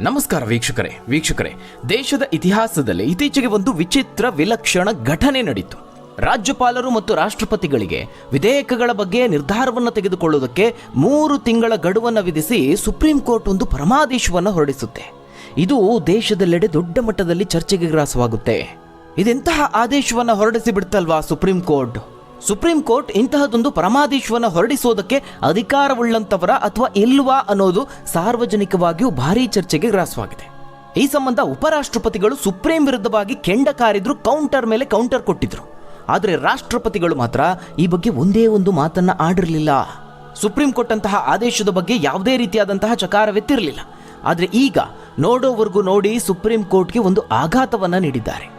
ನಮಸ್ಕಾರ ವೀಕ್ಷಕರೇ ವೀಕ್ಷಕರೇ, ದೇಶದ ಇತಿಹಾಸದಲ್ಲಿ ಇತ್ತೀಚೆಗೆ ಒಂದು ವಿಚಿತ್ರ ವಿಲಕ್ಷಣ ಘಟನೆ ನಡೀತು. ರಾಜ್ಯಪಾಲರು ಮತ್ತು ರಾಷ್ಟ್ರಪತಿಗಳಿಗೆ ವಿಧೇಯಕಗಳ ಬಗ್ಗೆ ನಿರ್ಧಾರವನ್ನು ತೆಗೆದುಕೊಳ್ಳುವುದಕ್ಕೆ ಮೂರು ತಿಂಗಳ ಗಡುವನ್ನು ವಿಧಿಸಿ ಸುಪ್ರೀಂ ಕೋರ್ಟ್ ಒಂದು ಪರಮಾದೇಶವನ್ನು ಹೊರಡಿಸುತ್ತೆ. ಇದು ದೇಶದೆಲ್ಲೆಡೆ ದೊಡ್ಡ ಮಟ್ಟದಲ್ಲಿ ಚರ್ಚೆಗೆ ಗ್ರಾಸವಾಗುತ್ತೆ. ಇದೆಂತಹ ಆದೇಶವನ್ನು ಹೊರಡಿಸಿ ಬಿಡ್ತಲ್ವಾ ಸುಪ್ರೀಂ ಕೋರ್ಟ್? ಸುಪ್ರೀಂ ಕೋರ್ಟ್ ಇಂತಹದೊಂದು ಪರಮಾದೇಶವನ್ನು ಹೊರಡಿಸೋದಕ್ಕೆ ಅಧಿಕಾರವುಳ್ಳಂತವರ ಅಥವಾ ಇಲ್ವಾ ಅನ್ನೋದು ಸಾರ್ವಜನಿಕವಾಗಿಯೂ ಭಾರೀ ಚರ್ಚೆಗೆ ಗ್ರಾಸವಾಗಿದೆ. ಈ ಸಂಬಂಧ ಉಪರಾಷ್ಟ್ರಪತಿಗಳು ಸುಪ್ರೀಂ ವಿರುದ್ಧವಾಗಿ ಕೆಂಡ ಕಾರಿದ್ರು, ಕೌಂಟರ್ ಮೇಲೆ ಕೌಂಟರ್ ಕೊಟ್ಟಿದ್ರು. ಆದರೆ ರಾಷ್ಟ್ರಪತಿಗಳು ಮಾತ್ರ ಈ ಬಗ್ಗೆ ಒಂದೇ ಒಂದು ಮಾತನ್ನ ಆಡಿರಲಿಲ್ಲ. ಸುಪ್ರೀಂ ಕೊಟ್ಟಂತಹ ಆದೇಶದ ಬಗ್ಗೆ ಯಾವುದೇ ರೀತಿಯಾದಂತಹ ಚಕಾರವೆತ್ತಿರಲಿಲ್ಲ. ಆದರೆ ಈಗ ನೋಡೋವರೆಗೂ ನೋಡಿ ಸುಪ್ರೀಂ ಕೋರ್ಟ್ಗೆ ಒಂದು ಆಘಾತವನ್ನ ನೀಡಿದ್ದಾರೆ.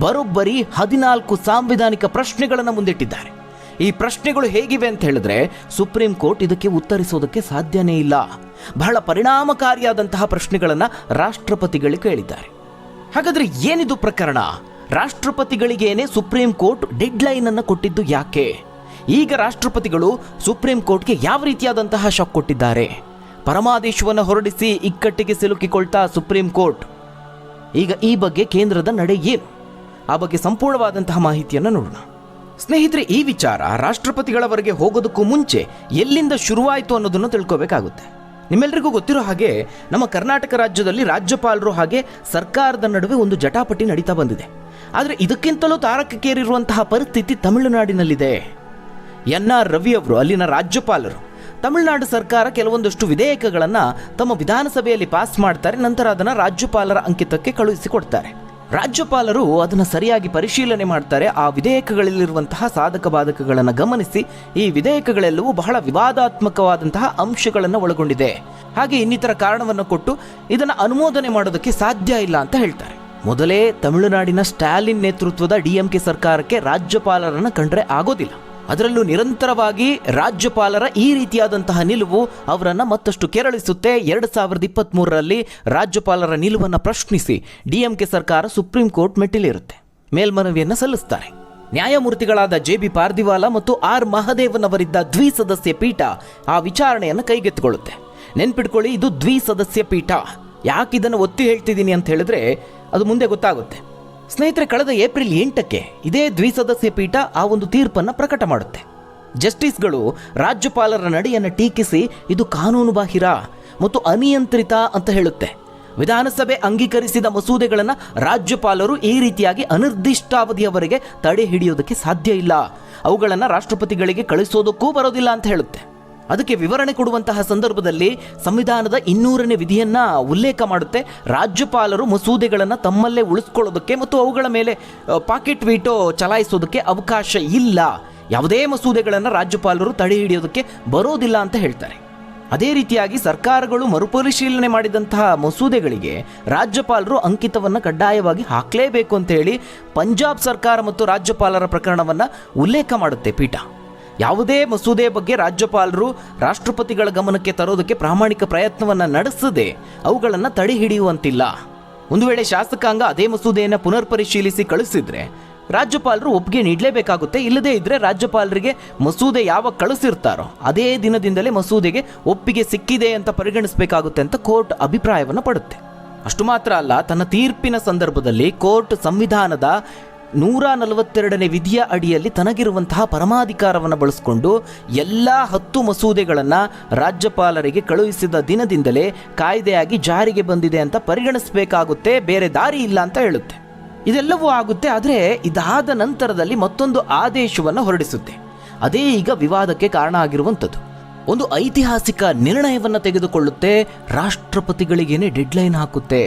ಬರೋಬ್ಬರಿ ಹದಿನಾಲ್ಕು ಸಾಂವಿಧಾನಿಕ ಪ್ರಶ್ನೆಗಳನ್ನು ಮುಂದಿಟ್ಟಿದ್ದಾರೆ. ಈ ಪ್ರಶ್ನೆಗಳು ಹೇಗಿವೆ ಅಂತ ಹೇಳಿದ್ರೆ, ಸುಪ್ರೀಂ ಕೋರ್ಟ್ ಇದಕ್ಕೆ ಉತ್ತರಿಸೋದಕ್ಕೆ ಸಾಧ್ಯನೇ ಇಲ್ಲ. ಬಹಳ ಪರಿಣಾಮಕಾರಿಯಾದಂತಹ ಪ್ರಶ್ನೆಗಳನ್ನು ರಾಷ್ಟ್ರಪತಿಗಳಿಗೆ ಕೇಳಿದ್ದಾರೆ. ಹಾಗಾದರೆ ಏನಿದು ಪ್ರಕರಣ? ರಾಷ್ಟ್ರಪತಿಗಳಿಗೇನೆ ಸುಪ್ರೀಂ ಕೋರ್ಟ್ ಡೆಡ್ ಲೈನ್ ಅನ್ನು ಕೊಟ್ಟಿದ್ದು ಯಾಕೆ? ಈಗ ರಾಷ್ಟ್ರಪತಿಗಳು ಸುಪ್ರೀಂ ಕೋರ್ಟ್ಗೆ ಯಾವ ರೀತಿಯಾದಂತಹ ಶಾಕ್ ಕೊಟ್ಟಿದ್ದಾರೆ? ಪರಮಾದೇಶವನ್ನು ಹೊರಡಿಸಿ ಇಕ್ಕಟ್ಟಿಗೆ ಸಿಲುಕಿಕೊಳ್ತಾ ಸುಪ್ರೀಂ ಕೋರ್ಟ್. ಈಗ ಈ ಬಗ್ಗೆ ಕೇಂದ್ರದ ನಡೆ ಏನು? ಆ ಬಗ್ಗೆ ಸಂಪೂರ್ಣವಾದಂತಹ ಮಾಹಿತಿಯನ್ನು ನೋಡೋಣ. ಸ್ನೇಹಿತರೆ, ಈ ವಿಚಾರ ರಾಷ್ಟ್ರಪತಿಗಳವರೆಗೆ ಹೋಗೋದಕ್ಕೂ ಮುಂಚೆ ಎಲ್ಲಿಂದ ಶುರುವಾಯಿತು ಅನ್ನೋದನ್ನು ತಿಳ್ಕೋಬೇಕಾಗುತ್ತೆ. ನಿಮ್ಮೆಲ್ಲರಿಗೂ ಗೊತ್ತಿರೋ ಹಾಗೆ ನಮ್ಮ ಕರ್ನಾಟಕ ರಾಜ್ಯದಲ್ಲಿ ರಾಜ್ಯಪಾಲರು ಹಾಗೆ ಸರ್ಕಾರದ ನಡುವೆ ಒಂದು ಜಟಾಪಟಿ ನಡೀತಾ ಬಂದಿದೆ. ಆದರೆ ಇದಕ್ಕಿಂತಲೂ ತಾರಕಕ್ಕೇರಿರುವಂತಹ ಪರಿಸ್ಥಿತಿ ತಮಿಳುನಾಡಿನಲ್ಲಿದೆ. ಎನ್ ಆರ್ ರವಿ ಅವರು, ಅಲ್ಲಿನ ರಾಜ್ಯಪಾಲರು, ತಮಿಳುನಾಡು ಸರ್ಕಾರ ಕೆಲವೊಂದಷ್ಟು ವಿಧೇಯಕಗಳನ್ನು ತಮ್ಮ ವಿಧಾನಸಭೆಯಲ್ಲಿ ಪಾಸ್ ಮಾಡ್ತಾರೆ, ನಂತರ ಅದನ್ನು ರಾಜ್ಯಪಾಲರ ಅಂಕಿತಕ್ಕೆ ಕಳುಹಿಸಿಕೊಡ್ತಾರೆ. ರಾಜ್ಯಪಾಲರು ಅದನ್ನು ಸರಿಯಾಗಿ ಪರಿಶೀಲನೆ ಮಾಡ್ತಾರೆ. ಆ ವಿಧೇಯಕಗಳಲ್ಲಿರುವಂತಹ ಸಾಧಕ ಬಾಧಕಗಳನ್ನು ಗಮನಿಸಿ ಈ ವಿಧೇಯಕಗಳೆಲ್ಲವೂ ಬಹಳ ವಿವಾದಾತ್ಮಕವಾದಂತಹ ಅಂಶಗಳನ್ನು ಒಳಗೊಂಡಿದೆ. ಹಾಗೆ ಇನ್ನಿತರ ಕಾರಣವನ್ನು ಕೊಟ್ಟು ಇದನ್ನು ಅನುಮೋದನೆ ಮಾಡೋದಕ್ಕೆ ಸಾಧ್ಯ ಇಲ್ಲ ಅಂತ ಹೇಳ್ತಾರೆ. ಮೊದಲೇ ತಮಿಳುನಾಡಿನ ಸ್ಟಾಲಿನ್ ನೇತೃತ್ವದ ಡಿಎಂಕೆ ಸರ್ಕಾರಕ್ಕೆ ರಾಜ್ಯಪಾಲರನ್ನು ಕಂಡ್ರೆ ಆಗೋದಿಲ್ಲ. ಅದರಲ್ಲೂ ನಿರಂತರವಾಗಿ ರಾಜ್ಯಪಾಲರ ಈ ರೀತಿಯಾದಂತಹ ನಿಲುವು ಅವರನ್ನು ಮತ್ತಷ್ಟು ಕೆರಳಿಸುತ್ತೆ. ಎರಡು ಸಾವಿರದ ಇಪ್ಪತ್ತ್ಮೂರರಲ್ಲಿ ರಾಜ್ಯಪಾಲರ ನಿಲುವನ್ನು ಪ್ರಶ್ನಿಸಿ ಡಿಎಂಕೆ ಸರ್ಕಾರ ಸುಪ್ರೀಂ ಕೋರ್ಟ್ ಮೆಟ್ಟಿಲಿರುತ್ತೆ. ಮೇಲ್ಮನವಿಯನ್ನು ಸಲ್ಲಿಸ್ತಾರೆ. ನ್ಯಾಯಮೂರ್ತಿಗಳಾದ ಜೆ ಬಿ ಪಾರ್ದಿವಾಲ ಮತ್ತು ಆರ್ ಮಹದೇವನವರಿದ್ದ ದ್ವಿಸದಸ್ಯ ಪೀಠ ಆ ವಿಚಾರಣೆಯನ್ನು ಕೈಗೆತ್ತಿಕೊಳ್ಳುತ್ತೆ. ನೆನ್ಪಿಟ್ಕೊಳ್ಳಿ, ಇದು ದ್ವಿಸದಸ್ಯ ಪೀಠ. ಯಾಕಿದನ್ನು ಒತ್ತಿ ಹೇಳ್ತಿದ್ದೀನಿ ಅಂತ ಹೇಳಿದ್ರೆ ಅದು ಮುಂದೆ ಗೊತ್ತಾಗುತ್ತೆ. ಸ್ನೇಹಿತರೆ, ಕಳೆದ ಏಪ್ರಿಲ್ ಎಂಟಕ್ಕೆ ಇದೇ ದ್ವಿಸದಸ್ಯ ಪೀಠ ಆ ಒಂದು ತೀರ್ಪನ್ನು ಪ್ರಕಟ ಮಾಡುತ್ತೆ. ಜಸ್ಟಿಸ್ಗಳು ರಾಜ್ಯಪಾಲರ ನಡೆಯನ್ನು ಟೀಕಿಸಿ, ಇದು ಕಾನೂನು ಬಾಹಿರ ಮತ್ತು ಅನಿಯಂತ್ರಿತ ಅಂತ ಹೇಳುತ್ತೆ. ವಿಧಾನಸಭೆ ಅಂಗೀಕರಿಸಿದ ಮಸೂದೆಗಳನ್ನು ರಾಜ್ಯಪಾಲರು ಈ ರೀತಿಯಾಗಿ ಅನಿರ್ದಿಷ್ಟಾವಧಿಯವರೆಗೆ ತಡೆ ಹಿಡಿಯೋದಕ್ಕೆ ಸಾಧ್ಯ ಇಲ್ಲ. ಅವುಗಳನ್ನು ರಾಷ್ಟ್ರಪತಿಗಳಿಗೆ ಕಳಿಸೋದಕ್ಕೂ ಬರೋದಿಲ್ಲ ಅಂತ ಹೇಳುತ್ತೆ. ಅದಕ್ಕೆ ವಿವರಣೆ ಕೊಡುವಂತಹ ಸಂದರ್ಭದಲ್ಲಿ ಸಂವಿಧಾನದ ಇನ್ನೂರನೇ ವಿಧಿಯನ್ನ ಉಲ್ಲೇಖ ಮಾಡುತ್ತೆ. ರಾಜ್ಯಪಾಲರು ಮಸೂದೆಗಳನ್ನು ತಮ್ಮಲ್ಲೇ ಉಳಿಸ್ಕೊಳ್ಳೋದಕ್ಕೆ ಮತ್ತು ಅವುಗಳ ಮೇಲೆ ಪಾಕೆಟ್ ವೀಟೋ ಚಲಾಯಿಸೋದಕ್ಕೆ ಅವಕಾಶ ಇಲ್ಲ. ಯಾವುದೇ ಮಸೂದೆಗಳನ್ನು ರಾಜ್ಯಪಾಲರು ತಡೆ ಹಿಡಿಯೋದಕ್ಕೆ ಬರೋದಿಲ್ಲ ಅಂತ ಹೇಳ್ತಾರೆ. ಅದೇ ರೀತಿಯಾಗಿ ಸರ್ಕಾರಗಳು ಮರುಪರಿಶೀಲನೆ ಮಾಡಿದಂತಹ ಮಸೂದೆಗಳಿಗೆ ರಾಜ್ಯಪಾಲರು ಅಂಕಿತವನ್ನು ಕಡ್ಡಾಯವಾಗಿ ಹಾಕಲೇಬೇಕು ಅಂತ ಹೇಳಿ ಪಂಜಾಬ್ ಸರ್ಕಾರ ಮತ್ತು ರಾಜ್ಯಪಾಲರ ಪ್ರಕರಣವನ್ನು ಉಲ್ಲೇಖ ಮಾಡುತ್ತೆ ಪೀಠ. ಯಾವುದೇ ಮಸೂದೆ ಬಗ್ಗೆ ರಾಜ್ಯಪಾಲರು ರಾಷ್ಟ್ರಪತಿಗಳ ಗಮನಕ್ಕೆ ತರೋದಕ್ಕೆ ಪ್ರಾಮಾಣಿಕ ಪ್ರಯತ್ನವನ್ನು ನಡೆಸದೆ ಅವುಗಳನ್ನು ತಡೆ ಹಿಡಿಯುವಂತಿಲ್ಲ. ಒಂದು ವೇಳೆ ಶಾಸಕಾಂಗ ಅದೇ ಮಸೂದೆಯನ್ನು ಪುನರ್ ಪರಿಶೀಲಿಸಿ ಕಳಿಸಿದ್ರೆ ರಾಜ್ಯಪಾಲರು ಒಪ್ಪಿಗೆ ನೀಡಲೇಬೇಕಾಗುತ್ತೆ. ಇಲ್ಲದೇ ಇದ್ದರೆ ರಾಜ್ಯಪಾಲರಿಗೆ ಮಸೂದೆ ಯಾವಾಗ ಕಳಿಸಿರ್ತಾರೋ ಅದೇ ದಿನದಿಂದಲೇ ಮಸೂದೆಗೆ ಒಪ್ಪಿಗೆ ಸಿಕ್ಕಿದೆ ಅಂತ ಪರಿಗಣಿಸಬೇಕಾಗುತ್ತೆ ಅಂತ ಕೋರ್ಟ್ ಅಭಿಪ್ರಾಯವನ್ನು ಪಡುತ್ತೆ. ಅಷ್ಟು ಮಾತ್ರ ಅಲ್ಲ, ತನ್ನ ತೀರ್ಪಿನ ಸಂದರ್ಭದಲ್ಲಿ ಕೋರ್ಟ್ ಸಂವಿಧಾನದ ನೂರ ನಲವತ್ತೆರಡನೇ ವಿಧಿಯ ಅಡಿಯಲ್ಲಿ ತನಗಿರುವಂತಹ ಪರಮಾಧಿಕಾರವನ್ನು ಬಳಸಿಕೊಂಡು ಎಲ್ಲ ಹತ್ತು ಮಸೂದೆಗಳನ್ನು ರಾಜ್ಯಪಾಲರಿಗೆ ಕಳುಹಿಸಿದ ದಿನದಿಂದಲೇ ಕಾಯ್ದೆಯಾಗಿ ಜಾರಿಗೆ ಬಂದಿದೆ ಅಂತ ಪರಿಗಣಿಸಬೇಕಾಗುತ್ತೆ, ಬೇರೆ ದಾರಿ ಇಲ್ಲ ಅಂತ ಹೇಳುತ್ತೆ. ಇದೆಲ್ಲವೂ ಆಗುತ್ತೆ, ಆದರೆ ಇದಾದ ನಂತರದಲ್ಲಿ ಮತ್ತೊಂದು ಆದೇಶವನ್ನು ಹೊರಡಿಸುತ್ತೆ. ಅದೇ ಈಗ ವಿವಾದಕ್ಕೆ ಕಾರಣ ಆಗಿರುವಂಥದ್ದು. ಒಂದು ಐತಿಹಾಸಿಕ ನಿರ್ಣಯವನ್ನು ತೆಗೆದುಕೊಳ್ಳುತ್ತೆ ರಾಷ್ಟ್ರಪತಿಗಳಿಗೇನೆ ಡೆಡ್ಲೈನ್ ಹಾಕುತ್ತೆ.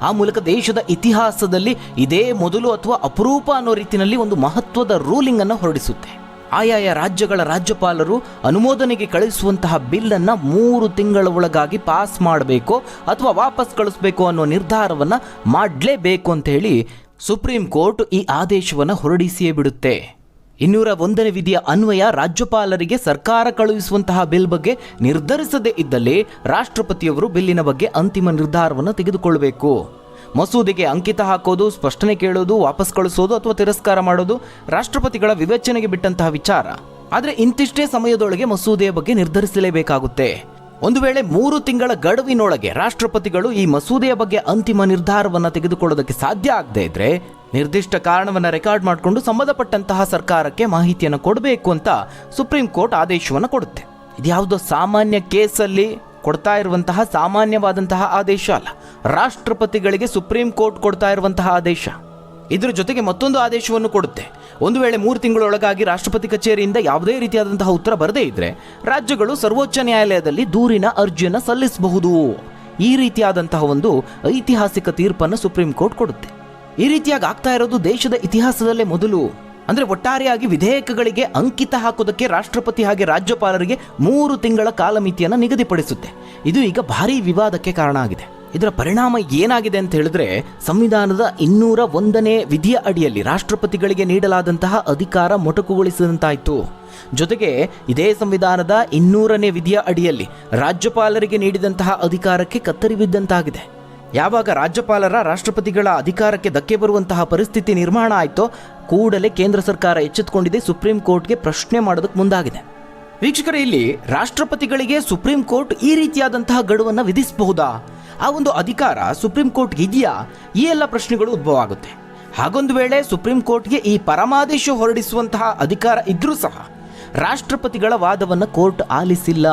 ಆ ಮೂಲಕ ದೇಶದ ಇತಿಹಾಸದಲ್ಲಿ ಇದೇ ಮೊದಲು ಅಥವಾ ಅಪರೂಪ ಅನ್ನೋ ರೀತಿಯಲ್ಲಿ ಒಂದು ಮಹತ್ವದ ರೂಲಿಂಗ್ ಅನ್ನು ಹೊರಡಿಸುತ್ತೆ. ಆಯಾಯ ರಾಜ್ಯಗಳ ರಾಜ್ಯಪಾಲರು ಅನುಮೋದನೆಗೆ ಕಳಿಸುವಂತಹ ಬಿಲ್ಲನ್ನು ಮೂರು ತಿಂಗಳ ಒಳಗಾಗಿ ಪಾಸ್ ಮಾಡಬೇಕು ಅಥವಾ ವಾಪಸ್ ಕಳಿಸ್ಬೇಕು ಅನ್ನೋ ನಿರ್ಧಾರವನ್ನು ಮಾಡಲೇಬೇಕು ಅಂತ ಹೇಳಿ ಸುಪ್ರೀಂ ಕೋರ್ಟ್ ಈ ಆದೇಶವನ್ನು ಹೊರಡಿಸಿಯೇ ಬಿಡುತ್ತೆ. ಇನ್ನೂರ ಒಂದನೇ ವಿಧಿಯ ಅನ್ವಯ ರಾಜ್ಯಪಾಲರಿಗೆ ಸರ್ಕಾರ ಕಳುಹಿಸುವಂತಹ ಬಿಲ್ ಬಗ್ಗೆ ನಿರ್ಧರಿಸದೇ ಇದ್ದಲ್ಲಿ ರಾಷ್ಟ್ರಪತಿಯವರು ಬಿಲ್ಲಿನ ಬಗ್ಗೆ ಅಂತಿಮ ನಿರ್ಧಾರವನ್ನು ತೆಗೆದುಕೊಳ್ಳಬೇಕು. ಮಸೂದೆಗೆ ಅಂಕಿತ ಹಾಕೋದು, ಸ್ಪಷ್ಟನೆ ಕೇಳೋದು, ವಾಪಸ್ ಕಳಿಸೋದು ಅಥವಾ ತಿರಸ್ಕಾರ ಮಾಡೋದು ರಾಷ್ಟ್ರಪತಿಗಳ ವಿವೇಚನೆಗೆ ಬಿಟ್ಟಂತಹ ವಿಚಾರ. ಆದರೆ ಇಂತಿಷ್ಟೇ ಸಮಯದೊಳಗೆ ಮಸೂದೆಯ ಬಗ್ಗೆ ನಿರ್ಧರಿಸಲೇಬೇಕಾಗುತ್ತೆ. ಒಂದು ವೇಳೆ ಮೂರು ತಿಂಗಳ ಗಡುವಿನೊಳಗೆ ರಾಷ್ಟ್ರಪತಿಗಳು ಈ ಮಸೂದೆಯ ಬಗ್ಗೆ ಅಂತಿಮ ನಿರ್ಧಾರವನ್ನು ತೆಗೆದುಕೊಳ್ಳೋದಕ್ಕೆ ಸಾಧ್ಯ ಆಗದೇ ಇದ್ರೆ ನಿರ್ದಿಷ್ಟ ಕಾರಣವನ್ನು ರೆಕಾರ್ಡ್ ಮಾಡಿಕೊಂಡು ಸಂಬಂಧಪಟ್ಟಂತಹ ಸರ್ಕಾರಕ್ಕೆ ಮಾಹಿತಿಯನ್ನು ಕೊಡಬೇಕು ಅಂತ ಸುಪ್ರೀಂ ಕೋರ್ಟ್ ಆದೇಶವನ್ನು ಕೊಡುತ್ತೆ. ಇದ್ಯಾವುದೋ ಸಾಮಾನ್ಯ ಕೇಸಲ್ಲಿ ಕೊಡ್ತಾ ಇರುವಂತಹ ಸಾಮಾನ್ಯವಾದಂತಹ ಆದೇಶ ಅಲ್ಲ. ರಾಷ್ಟ್ರಪತಿಗಳಿಗೆ ಸುಪ್ರೀಂ ಕೋರ್ಟ್ ಕೊಡ್ತಾ ಇರುವಂತಹ ಆದೇಶ. ಇದರ ಜೊತೆಗೆ ಮತ್ತೊಂದು ಆದೇಶವನ್ನು ಕೊಡುತ್ತೆ. ಒಂದು ವೇಳೆ ಮೂರು ತಿಂಗಳೊಳಗಾಗಿ ರಾಷ್ಟ್ರಪತಿ ಕಚೇರಿಯಿಂದ ಯಾವುದೇ ರೀತಿಯಾದಂತಹ ಉತ್ತರ ಬರದೇ ಇದ್ರೆ ರಾಜ್ಯಗಳು ಸರ್ವೋಚ್ಚ ನ್ಯಾಯಾಲಯದಲ್ಲಿ ದೂರಿನ ಅರ್ಜಿಯನ್ನು ಸಲ್ಲಿಸಬಹುದು. ಈ ರೀತಿಯಾದಂತಹ ಒಂದು ಐತಿಹಾಸಿಕ ತೀರ್ಪನ್ನು ಸುಪ್ರೀಂ ಕೋರ್ಟ್ ಕೊಡುತ್ತೆ. ಈ ರೀತಿಯಾಗಿ ಆಗ್ತಾ ಇರೋದು ದೇಶದ ಇತಿಹಾಸದಲ್ಲೇ ಮೊದಲು. ಅಂದ್ರೆ ಒಟ್ಟಾರೆಯಾಗಿ ವಿಧೇಯಕಗಳಿಗೆ ಅಂಕಿತ ಹಾಕೋದಕ್ಕೆ ರಾಷ್ಟ್ರಪತಿ ಹಾಗೆ ರಾಜ್ಯಪಾಲರಿಗೆ ಮೂರು ತಿಂಗಳ ಕಾಲಮಿತಿಯನ್ನು ನಿಗದಿಪಡಿಸುತ್ತೆ. ಇದು ಈಗ ಭಾರೀ ವಿವಾದಕ್ಕೆ ಕಾರಣ ಆಗಿದೆ. ಇದರ ಪರಿಣಾಮ ಏನಾಗಿದೆ ಅಂತ ಹೇಳಿದ್ರೆ ಸಂವಿಧಾನದ ಇನ್ನೂರ ಒಂದನೇ ವಿಧಿಯ ಅಡಿಯಲ್ಲಿ ರಾಷ್ಟ್ರಪತಿಗಳಿಗೆ ನೀಡಲಾದಂತಹ ಅಧಿಕಾರ ಮೊಟಕುಗೊಳಿಸಿದಂತಾಯಿತು. ಜೊತೆಗೆ ಇದೇ ಸಂವಿಧಾನದ ಇನ್ನೂರನೇ ವಿಧಿಯ ಅಡಿಯಲ್ಲಿ ರಾಜ್ಯಪಾಲರಿಗೆ ನೀಡಿದಂತಹ ಅಧಿಕಾರಕ್ಕೆ ಕತ್ತರಿ ಬಿದ್ದಂತಾಗಿದೆ ಯಾವಾಗ ರಾಜ್ಯಪಾಲರ ರಾಷ್ಟ್ರಪತಿಗಳ ಅಧಿಕಾರಕ್ಕೆ ಧಕ್ಕೆ ಬರುವಂತಹ ಪರಿಸ್ಥಿತಿ ನಿರ್ಮಾಣ ಆಯಿತೋ ಕೂಡಲೇ ಕೇಂದ್ರ ಸರ್ಕಾರ ಎಚ್ಚೆತ್ತುಕೊಂಡಿದೆ ಸುಪ್ರೀಂ ಕೋರ್ಟ್ಗೆ ಪ್ರಶ್ನೆ ಮಾಡೋದಕ್ಕೆ ಮುಂದಾಗಿದೆ. ವೀಕ್ಷಕರೇ, ಇಲ್ಲಿ ರಾಷ್ಟ್ರಪತಿಗಳಿಗೆ ಸುಪ್ರೀಂ ಕೋರ್ಟ್ ಈ ರೀತಿಯಾದಂತಹ ಗಡುವನ್ನು ವಿಧಿಸಬಹುದಾ? ಆ ಒಂದು ಅಧಿಕಾರ ಸುಪ್ರೀಂ ಕೋರ್ಟ್ಗೆ ಇದೆಯಾ? ಈ ಎಲ್ಲ ಪ್ರಶ್ನೆಗಳು ಉದ್ಭವ ಆಗುತ್ತೆ ಹಾಗೊಂದು ವೇಳೆ ಸುಪ್ರೀಂ ಕೋರ್ಟ್ಗೆ ಈ ಪರಮಾದೇಶ ಹೊರಡಿಸುವಂತಹ ಅಧಿಕಾರ ಇದ್ರೂ ಸಹ ರಾಷ್ಟ್ರಪತಿಗಳ ವಾದವನ್ನು ಕೋರ್ಟ್ ಆಲಿಸಿಲ್ಲ.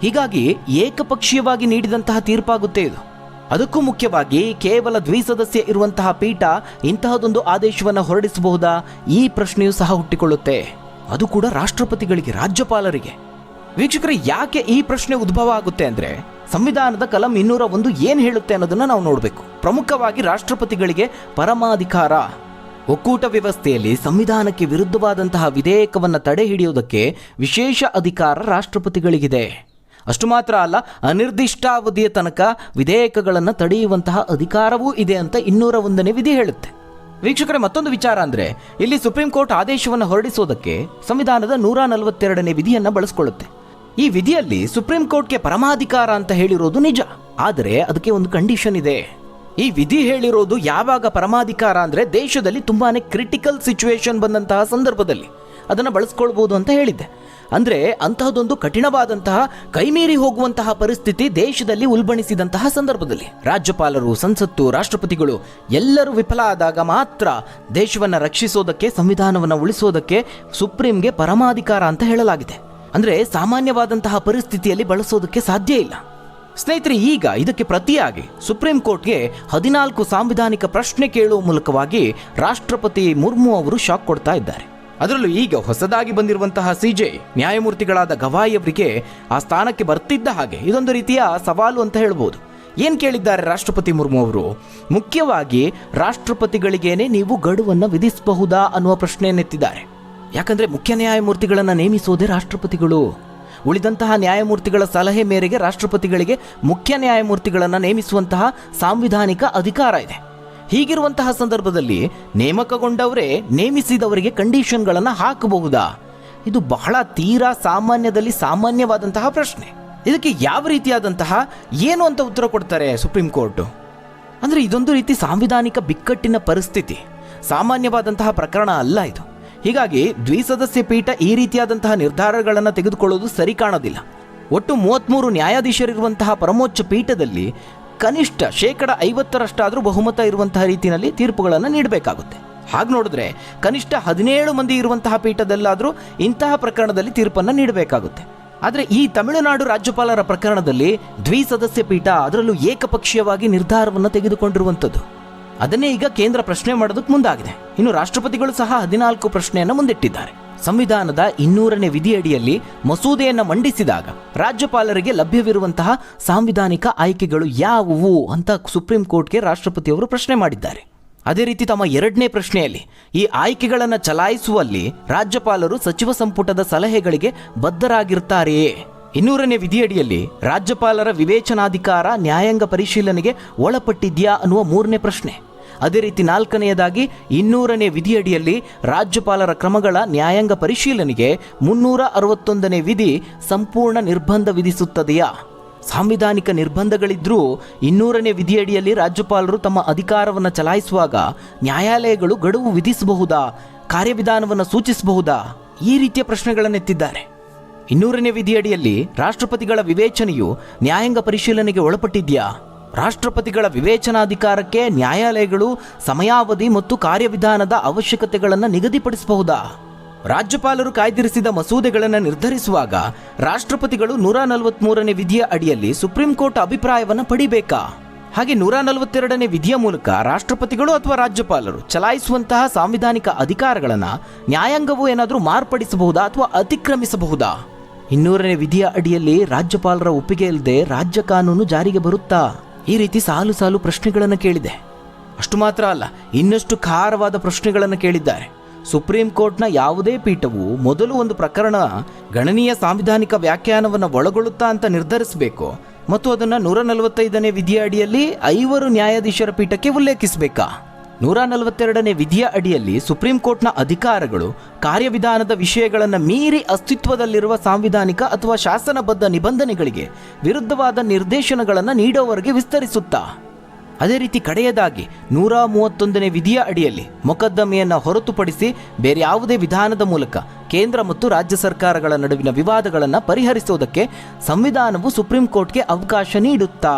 ಹೀಗಾಗಿ ಏಕಪಕ್ಷೀಯವಾಗಿ ನೀಡಿದಂತಹ ತೀರ್ಪಾಗುತ್ತೆ ಇದು. ಅದಕ್ಕೂ ಮುಖ್ಯವಾಗಿ ಕೇವಲ ದ್ವಿಸದಸ್ಯ ಇರುವಂತಹ ಪೀಠ ಇಂತಹದೊಂದು ಆದೇಶವನ್ನು ಹೊರಡಿಸಬಹುದಾ? ಈ ಪ್ರಶ್ನೆಯೂ ಸಹ ಹುಟ್ಟಿಕೊಳ್ಳುತ್ತೆ. ಅದು ಕೂಡ ರಾಷ್ಟ್ರಪತಿಗಳಿಗೆ, ರಾಜ್ಯಪಾಲರಿಗೆ. ವೀಕ್ಷಕರೇ, ಯಾಕೆ ಈ ಪ್ರಶ್ನೆ ಉದ್ಭವ ಆಗುತ್ತೆ ಅಂದ್ರೆ ಸಂವಿಧಾನದ ಕಲಂ ಇನ್ನೂರ ಒಂದು ಏನು ಹೇಳುತ್ತೆ ಅನ್ನೋದನ್ನ ನಾವು ನೋಡಬೇಕು. ಪ್ರಮುಖವಾಗಿ ರಾಷ್ಟ್ರಪತಿಗಳಿಗೆ ಪರಮಾಧಿಕಾರ. ಒಕ್ಕೂಟ ವ್ಯವಸ್ಥೆಯಲ್ಲಿ ಸಂವಿಧಾನಕ್ಕೆ ವಿರುದ್ಧವಾದಂತಹ ವಿಧೇಯಕವನ್ನು ತಡೆ ಹಿಡಿಯುವುದಕ್ಕೆ ವಿಶೇಷ ಅಧಿಕಾರ ರಾಷ್ಟ್ರಪತಿಗಳಿಗಿದೆ. ಅಷ್ಟು ಮಾತ್ರ ಅಲ್ಲ, ಅನಿರ್ದಿಷ್ಟಾವಧಿಯ ತನಕ ವಿಧೇಯಕಗಳನ್ನು ತಡೆಯುವಂತಹ ಅಧಿಕಾರವೂ ಇದೆ ಅಂತ ಇನ್ನೂರ ಒಂದನೇ ವಿಧಿ ಹೇಳುತ್ತೆ. ವೀಕ್ಷಕರೇ, ಮತ್ತೊಂದು ವಿಚಾರ ಅಂದರೆ, ಇಲ್ಲಿ ಸುಪ್ರೀಂ ಕೋರ್ಟ್ ಆದೇಶವನ್ನು ಹೊರಡಿಸೋದಕ್ಕೆ ಸಂವಿಧಾನದ ನೂರ ನಲವತ್ತೆರಡನೇ ವಿಧಿಯನ್ನು ಬಳಸ್ಕೊಳ್ಳುತ್ತೆ. ಈ ವಿಧಿಯಲ್ಲಿ ಸುಪ್ರೀಂ ಕೋರ್ಟ್ಗೆ ಪರಮಾಧಿಕಾರ ಅಂತ ಹೇಳಿರೋದು ನಿಜ, ಆದರೆ ಅದಕ್ಕೆ ಒಂದು ಕಂಡೀಷನ್ ಇದೆ. ಈ ವಿಧಿ ಹೇಳಿರೋದು ಯಾವಾಗ ಪರಮಾಧಿಕಾರ ಅಂದರೆ ದೇಶದಲ್ಲಿ ತುಂಬಾ ಕ್ರಿಟಿಕಲ್ ಸಿಚುವೇಶನ್ ಬಂದಂತಹ ಸಂದರ್ಭದಲ್ಲಿ. ಅದನ್ನು ಬಳಸ್ಕೊಳ್ಬೋದು ಅಂತ ಹೇಳಿದ್ದೆ. ಅಂದ್ರೆ ಅಂತಹದೊಂದು ಕಠಿಣವಾದಂತಹ ಕೈಮೀರಿ ಹೋಗುವಂತಹ ಪರಿಸ್ಥಿತಿ ದೇಶದಲ್ಲಿ ಉಲ್ಬಣಿಸಿದಂತಹ ಸಂದರ್ಭದಲ್ಲಿ. ರಾಜ್ಯಪಾಲರು, ಸಂಸತ್ತು, ರಾಷ್ಟ್ರಪತಿಗಳು ಎಲ್ಲರೂ ವಿಫಲ ಆದಾಗ ಮಾತ್ರ ದೇಶವನ್ನ ರಕ್ಷಿಸೋದಕ್ಕೆ, ಸಂವಿಧಾನವನ್ನು ಉಳಿಸೋದಕ್ಕೆ ಸುಪ್ರೀಂಗೆ ಪರಮಾಧಿಕಾರ ಅಂತ ಹೇಳಲಾಗಿದೆ. ಅಂದ್ರೆ ಸಾಮಾನ್ಯವಾದಂತಹ ಪರಿಸ್ಥಿತಿಯಲ್ಲಿ ಬಳಸೋದಕ್ಕೆ ಸಾಧ್ಯ ಇಲ್ಲ. ಸ್ನೇಹಿತರೆ, ಈಗ ಇದಕ್ಕೆ ಪ್ರತಿಯಾಗಿ ಸುಪ್ರೀಂ ಕೋರ್ಟ್ಗೆ ಹದಿನಾಲ್ಕು ಸಾಂವಿಧಾನಿಕ ಪ್ರಶ್ನೆ ಕೇಳುವ ಮೂಲಕವಾಗಿ ರಾಷ್ಟ್ರಪತಿ ಮುರ್ಮು ಅವರು ಶಾಕ್ ಕೊಡ್ತಾ ಇದ್ದಾರೆ. ಅದರಲ್ಲೂ ಈಗ ಹೊಸದಾಗಿ ಬಂದಿರುವಂತಹ ಸಿಜೆ, ನ್ಯಾಯಮೂರ್ತಿಗಳಾದ ಗವಾಯಿ ಅವರಿಗೆ ಆ ಸ್ಥಾನಕ್ಕೆ ಬರ್ತಿದ್ದ ಹಾಗೆ ಇದೊಂದು ರೀತಿಯ ಸವಾಲು ಅಂತ ಹೇಳ್ಬೋದು. ಏನ್ ಕೇಳಿದ್ದಾರೆ ರಾಷ್ಟ್ರಪತಿ ಮುರ್ಮು ಅವರು? ಮುಖ್ಯವಾಗಿ ರಾಷ್ಟ್ರಪತಿಗಳಿಗೇನೆ ನೀವು ಗಡುವನ್ನು ವಿಧಿಸಬಹುದಾ ಅನ್ನುವ ಪ್ರಶ್ನೆಯನ್ನೆತ್ತಿದ್ದಾರೆ. ಯಾಕಂದ್ರೆ ಮುಖ್ಯ ನ್ಯಾಯಮೂರ್ತಿಗಳನ್ನು ನೇಮಿಸೋದೇ ರಾಷ್ಟ್ರಪತಿಗಳು. ಉಳಿದಂತಹ ನ್ಯಾಯಮೂರ್ತಿಗಳ ಸಲಹೆ ಮೇರೆಗೆ ರಾಷ್ಟ್ರಪತಿಗಳಿಗೆ ಮುಖ್ಯ ನ್ಯಾಯಮೂರ್ತಿಗಳನ್ನು ನೇಮಿಸುವಂತಹ ಸಾಂವಿಧಾನಿಕ ಅಧಿಕಾರ ಇದೆ. ಹೀಗಿರುವಂತಹ ಸಂದರ್ಭದಲ್ಲಿ ನೇಮಕಗೊಂಡವರೇ ನೇಮಿಸಿದವರಿಗೆ ಕಂಡೀಷನ್ಗಳನ್ನು ಹಾಕಬಹುದಾ? ಇದು ಬಹಳ ತೀರಾ ಸಾಮಾನ್ಯದಲ್ಲಿ ಸಾಮಾನ್ಯವಾದಂತಹ ಪ್ರಶ್ನೆ. ಇದಕ್ಕೆ ಯಾವ ರೀತಿಯಾದಂತಹ, ಏನು ಅಂತ ಉತ್ತರ ಕೊಡ್ತಾರೆ ಸುಪ್ರೀಂ ಕೋರ್ಟು? ಅಂದರೆ ಇದೊಂದು ರೀತಿ ಸಾಂವಿಧಾನಿಕ ಬಿಕ್ಕಟ್ಟಿನ ಪರಿಸ್ಥಿತಿ. ಸಾಮಾನ್ಯವಾದಂತಹ ಪ್ರಕರಣ ಅಲ್ಲ ಇದು. ಹೀಗಾಗಿ ದ್ವಿಸದಸ್ಯ ಪೀಠ ಈ ರೀತಿಯಾದಂತಹ ನಿರ್ಧಾರಗಳನ್ನು ತೆಗೆದುಕೊಳ್ಳೋದು ಸರಿ ಕಾಣೋದಿಲ್ಲ. ಒಟ್ಟು ಮೂವತ್ತ್ಮೂರು ನ್ಯಾಯಾಧೀಶರಿರುವಂತಹ ಪರಮೋಚ್ಚ ಪೀಠದಲ್ಲಿ ಕನಿಷ್ಠ ಶೇಕಡ ಐವತ್ತರಷ್ಟಾದರೂ ಬಹುಮತ ಇರುವಂತಹ ರೀತಿಯಲ್ಲಿ ತೀರ್ಪುಗಳನ್ನು ನೀಡಬೇಕಾಗುತ್ತೆ. ಹಾಗೆ ನೋಡಿದ್ರೆ ಕನಿಷ್ಠ ಹದಿನೇಳು ಮಂದಿ ಇರುವಂತಹ ಪೀಠದಲ್ಲಾದರೂ ಇಂತಹ ಪ್ರಕರಣದಲ್ಲಿ ತೀರ್ಪನ್ನು ನೀಡಬೇಕಾಗುತ್ತೆ. ಆದರೆ ಈ ತಮಿಳುನಾಡು ರಾಜ್ಯಪಾಲರ ಪ್ರಕರಣದಲ್ಲಿ ದ್ವಿಸದಸ್ಯ ಪೀಠ ಅದರಲ್ಲೂ ಏಕಪಕ್ಷೀಯವಾಗಿ ನಿರ್ಧಾರವನ್ನು ತೆಗೆದುಕೊಂಡಿರುವಂಥದ್ದು. ಅದನ್ನೇ ಈಗ ಕೇಂದ್ರ ಪ್ರಶ್ನೆ ಮಾಡೋದಕ್ಕೆ ಮುಂದಾಗಿದೆ. ಇನ್ನು ರಾಷ್ಟ್ರಪತಿಗಳು ಸಹ ಹದಿನಾಲ್ಕು ಪ್ರಶ್ನೆಯನ್ನು ಮುಂದಿಟ್ಟಿದ್ದಾರೆ. ಸಂವಿಧಾನದ ಇನ್ನೂರನೇ ವಿಧಿಯಡಿಯಲ್ಲಿ ಮಸೂದೆಯನ್ನು ಮಂಡಿಸಿದಾಗ ರಾಜ್ಯಪಾಲರಿಗೆ ಲಭ್ಯವಿರುವಂತಹ ಸಾಂವಿಧಾನಿಕ ಆಯ್ಕೆಗಳು ಯಾವುವು ಅಂತ ಸುಪ್ರೀಂ ಕೋರ್ಟ್ಗೆ ರಾಷ್ಟ್ರಪತಿಯವರು ಪ್ರಶ್ನೆ ಮಾಡಿದ್ದಾರೆ. ಅದೇ ರೀತಿ ತಮ್ಮ ಎರಡನೇ ಪ್ರಶ್ನೆಯಲ್ಲಿ, ಈ ಆಯ್ಕೆಗಳನ್ನು ಚಲಾಯಿಸುವಲ್ಲಿ ರಾಜ್ಯಪಾಲರು ಸಚಿವ ಸಂಪುಟದ ಸಲಹೆಗಳಿಗೆ ಬದ್ಧರಾಗಿರ್ತಾರೆಯೇ? ಇನ್ನೂರನೇ ವಿಧಿಯಡಿಯಲ್ಲಿ ರಾಜ್ಯಪಾಲರ ವಿವೇಚನಾಧಿಕಾರ ನ್ಯಾಯಾಂಗ ಪರಿಶೀಲನೆಗೆ ಒಳಪಟ್ಟಿದ್ಯಾ ಅನ್ನುವ ಮೂರನೇ ಪ್ರಶ್ನೆ. ಅದೇ ರೀತಿ ನಾಲ್ಕನೆಯದಾಗಿ ಇನ್ನೂರನೇ ವಿಧಿಯಡಿಯಲ್ಲಿ ರಾಜ್ಯಪಾಲರ ಕ್ರಮಗಳ ನ್ಯಾಯಾಂಗ ಪರಿಶೀಲನೆಗೆ ಮುನ್ನೂರ ಅರವತ್ತೊಂದನೇ ವಿಧಿ ಸಂಪೂರ್ಣ ನಿರ್ಬಂಧ ವಿಧಿಸುತ್ತದೆಯಾ? ಸಾಂವಿಧಾನಿಕ ನಿರ್ಬಂಧಗಳಿದ್ರೂ ಇನ್ನೂರನೇ ವಿಧಿಯಡಿಯಲ್ಲಿ ರಾಜ್ಯಪಾಲರು ತಮ್ಮ ಅಧಿಕಾರವನ್ನು ಚಲಾಯಿಸುವಾಗ ನ್ಯಾಯಾಲಯಗಳು ಗಡುವು ವಿಧಿಸಬಹುದಾ? ಕಾರ್ಯವಿಧಾನವನ್ನು ಸೂಚಿಸಬಹುದಾ? ಈ ರೀತಿಯ ಪ್ರಶ್ನೆಗಳನ್ನೆತ್ತಿದ್ದಾರೆ. ಇನ್ನೂರನೇ ವಿಧಿಯಡಿಯಲ್ಲಿ ರಾಷ್ಟ್ರಪತಿಗಳ ವಿವೇಚನೆಯು ನ್ಯಾಯಾಂಗ ಪರಿಶೀಲನೆಗೆ ಒಳಪಟ್ಟಿದ್ಯಾ? ರಾಷ್ಟ್ರಪತಿಗಳ ವಿವೇಚನಾಧಿಕಾರಕ್ಕೆ ನ್ಯಾಯಾಲಯಗಳು ಸಮಯಾವಧಿ ಮತ್ತು ಕಾರ್ಯವಿಧಾನದ ಅವಶ್ಯಕತೆಗಳನ್ನು ನಿಗದಿಪಡಿಸಬಹುದಾ? ರಾಜ್ಯಪಾಲರು ಕಾಯ್ದಿರಿಸಿದ ಮಸೂದೆಗಳನ್ನು ನಿರ್ಧರಿಸುವಾಗ ರಾಷ್ಟ್ರಪತಿಗಳು ನೂರ ನಲವತ್ಮೂರನೇ ವಿಧಿಯ ಅಡಿಯಲ್ಲಿ ಸುಪ್ರೀಂ ಕೋರ್ಟ್ ಅಭಿಪ್ರಾಯವನ್ನು ಪಡಿಬೇಕಾ? ಹಾಗೆ ನೂರ ನಲವತ್ತೆರಡನೇ ವಿಧಿಯ ಮೂಲಕ ರಾಷ್ಟ್ರಪತಿಗಳು ಅಥವಾ ರಾಜ್ಯಪಾಲರು ಚಲಾಯಿಸುವಂತಹ ಸಾಂವಿಧಾನಿಕ ಅಧಿಕಾರಗಳನ್ನು ನ್ಯಾಯಾಂಗವು ಏನಾದರೂ ಮಾರ್ಪಡಿಸಬಹುದಾ ಅಥವಾ ಅತಿಕ್ರಮಿಸಬಹುದಾ? ಇನ್ನೂರನೇ ವಿಧಿಯ ಅಡಿಯಲ್ಲಿ ರಾಜ್ಯಪಾಲರ ಒಪ್ಪಿಗೆ ಇಲ್ಲದೆ ರಾಜ್ಯ ಕಾನೂನು ಜಾರಿಗೆ ಬರುತ್ತಾ? ಈ ರೀತಿ ಸಾಲು ಸಾಲು ಪ್ರಶ್ನೆಗಳನ್ನು ಕೇಳಿದೆ. ಅಷ್ಟು ಮಾತ್ರ ಅಲ್ಲ, ಇನ್ನಷ್ಟು ಖಾರವಾದ ಪ್ರಶ್ನೆಗಳನ್ನು ಕೇಳಿದ್ದಾರೆ. ಸುಪ್ರೀಂ ಕೋರ್ಟ್ನ ಯಾವುದೇ ಪೀಠವು ಮೊದಲು ಒಂದು ಪ್ರಕರಣ ಗಣನೀಯ ಸಾಂವಿಧಾನಿಕ ವ್ಯಾಖ್ಯಾನವನ್ನು ಒಳಗೊಳ್ಳುತ್ತಾ ಅಂತ ನಿರ್ಧರಿಸಬೇಕು ಮತ್ತು ಅದನ್ನು ನೂರ ನಲವತ್ತೈದನೇ ವಿಧಿಯ ಅಡಿಯಲ್ಲಿ ಐವರು ನ್ಯಾಯಾಧೀಶರ ಪೀಠಕ್ಕೆ ಉಲ್ಲೇಖಿಸಬೇಕಾ? ನೂರ ನಲವತ್ತೆರಡನೇ ವಿಧಿಯ ಅಡಿಯಲ್ಲಿ ಸುಪ್ರೀಂ ಕೋರ್ಟ್ನ ಅಧಿಕಾರಗಳು ಕಾರ್ಯವಿಧಾನದ ವಿಷಯಗಳನ್ನು ಮೀರಿ ಅಸ್ತಿತ್ವದಲ್ಲಿರುವ ಸಾಂವಿಧಾನಿಕ ಅಥವಾ ಶಾಸನಬದ್ಧ ನಿಬಂಧನೆಗಳಿಗೆ ವಿರುದ್ಧವಾದ ನಿರ್ದೇಶನಗಳನ್ನು ನೀಡೋವರೆಗೆ ವಿಸ್ತರಿಸುತ್ತಾ. ಅದೇ ರೀತಿ ಕಡೆಯದಾಗಿ ನೂರ ಮೂವತ್ತೊಂದನೇ ವಿಧಿಯ ಅಡಿಯಲ್ಲಿ ಮೊಕದ್ದಮೆಯನ್ನು ಹೊರತುಪಡಿಸಿ ಬೇರೆ ಯಾವುದೇ ವಿಧಾನದ ಮೂಲಕ ಕೇಂದ್ರ ಮತ್ತು ರಾಜ್ಯ ಸರ್ಕಾರಗಳ ನಡುವಿನ ವಿವಾದಗಳನ್ನು ಪರಿಹರಿಸುವುದಕ್ಕೆ ಸಂವಿಧಾನವು ಸುಪ್ರೀಂ ಕೋರ್ಟ್ಗೆ ಅವಕಾಶ ನೀಡುತ್ತಾ.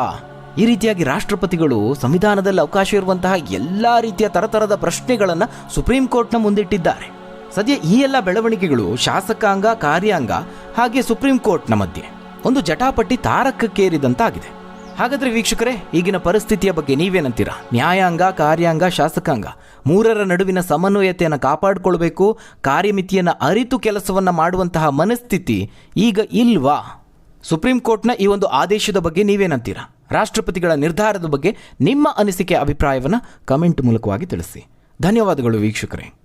ಈ ರೀತಿಯಾಗಿ ರಾಷ್ಟ್ರಪತಿಗಳು ಸಂವಿಧಾನದಲ್ಲಿ ಅವಕಾಶ ಇರುವಂತಹ ಎಲ್ಲ ರೀತಿಯ ತರತರದ ಪ್ರಶ್ನೆಗಳನ್ನು ಸುಪ್ರೀಂ ಕೋರ್ಟ್ನ ಮುಂದಿಟ್ಟಿದ್ದಾರೆ. ಸದ್ಯ ಈ ಎಲ್ಲ ಬೆಳವಣಿಗೆಗಳು ಶಾಸಕಾಂಗ, ಕಾರ್ಯಾಂಗ ಹಾಗೆ ಸುಪ್ರೀಂ ಕೋರ್ಟ್ನ ಮಧ್ಯೆ. ಒಂದು ಜಟಾಪಟ್ಟಿ ತಾರಕಕ್ಕೇರಿದಂತಾಗಿದೆ. ಹಾಗಾದರೆ ವೀಕ್ಷಕರೇ, ಈಗಿನ ಪರಿಸ್ಥಿತಿಯ ಬಗ್ಗೆ ನೀವೇನಂತೀರಾ? ನ್ಯಾಯಾಂಗ, ಕಾರ್ಯಾಂಗ, ಶಾಸಕಾಂಗ ಮೂರರ ನಡುವಿನ ಸಮನ್ವಯತೆಯನ್ನು ಕಾಪಾಡಿಕೊಳ್ಬೇಕು, ಕಾರ್ಯಮಿತಿಯನ್ನು ಅರಿತು ಕೆಲಸವನ್ನು ಮಾಡುವಂತಹ ಮನಸ್ಥಿತಿ ಈಗ ಇಲ್ವಾ? ಸುಪ್ರೀಂ ಕೋರ್ಟ್ನ ಈ ಒಂದು ಆದೇಶದ ಬಗ್ಗೆ ನೀವೇನಂತೀರಾ? ರಾಷ್ಟ್ರಪತಿಗಳ ನಿರ್ಧಾರದ ಬಗ್ಗೆ ನಿಮ್ಮ ಅನಿಸಿಕೆ ಅಭಿಪ್ರಾಯವನ್ನು ಕಮೆಂಟ್ ಮೂಲಕವಾಗಿ ತಿಳಿಸಿ. ಧನ್ಯವಾದಗಳು ವೀಕ್ಷಕರೇ.